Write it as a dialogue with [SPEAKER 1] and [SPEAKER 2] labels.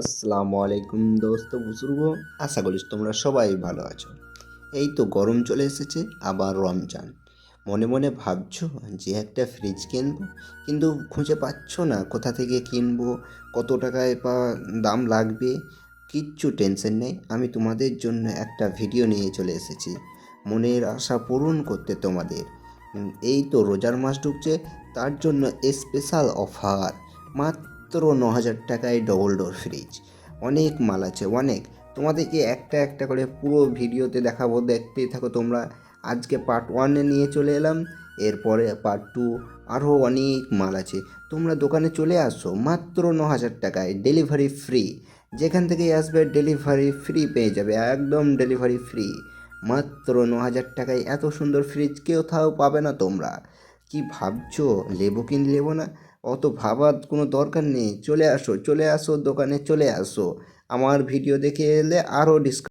[SPEAKER 1] আসসালামু আলাইকুম দোস্ত বুজুর্গ, আশা করিস তোমরা সবাই ভালো আছো। এই তো গরম চলে এসেছে, আবার রমজান। মনে মনে ভাবছ যে একটা ফ্রিজ কিনবো, কিন্তু খুঁজে পাচ্ছ না কোথা থেকে কিনবো, কত টাকায় বা দাম লাগবে, কিচ্ছু টেনশন নেই। আমি তোমাদের জন্য একটা ভিডিও নিয়ে চলে এসেছি। মনের আশা পূরণ করতে তোমাদের। এই তো রোজার মাস ঢুকছে, তার জন্য স্পেশাল অফার মাত্র ন হাজার টাকায় ডবল ডোর ফ্রিজ অনেক মাল আছে, অনেক। তোমাদেরকে একটা একটা করে পুরো ভিডিওতে দেখাবো দেখতেই থাকো তোমরা। আজকে পার্ট ওয়ানে নিয়ে চলে এলাম, এরপরে পার্ট টু আরও অনেক মাল আছে। তোমরা দোকানে চলে আসো, মাত্র ন হাজার টাকায় ডেলিভারি ফ্রি যেখান থেকেই আসবে ডেলিভারি ফ্রি পেয়ে যাবে, একদম ডেলিভারি ফ্রি মাত্র ন হাজার টাকায় এত সুন্দর ফ্রিজ কেউ কোথাও পাবে না তোমরা। কি ভাবছ? লেবো কি লেবো না? অত ভাবার কোনো দরকার নেই। চলে আসো চলে আসো, দোকানে চলে আসো। আমার ভিডিও দেখে এলে আরও ডিসকাউন্ট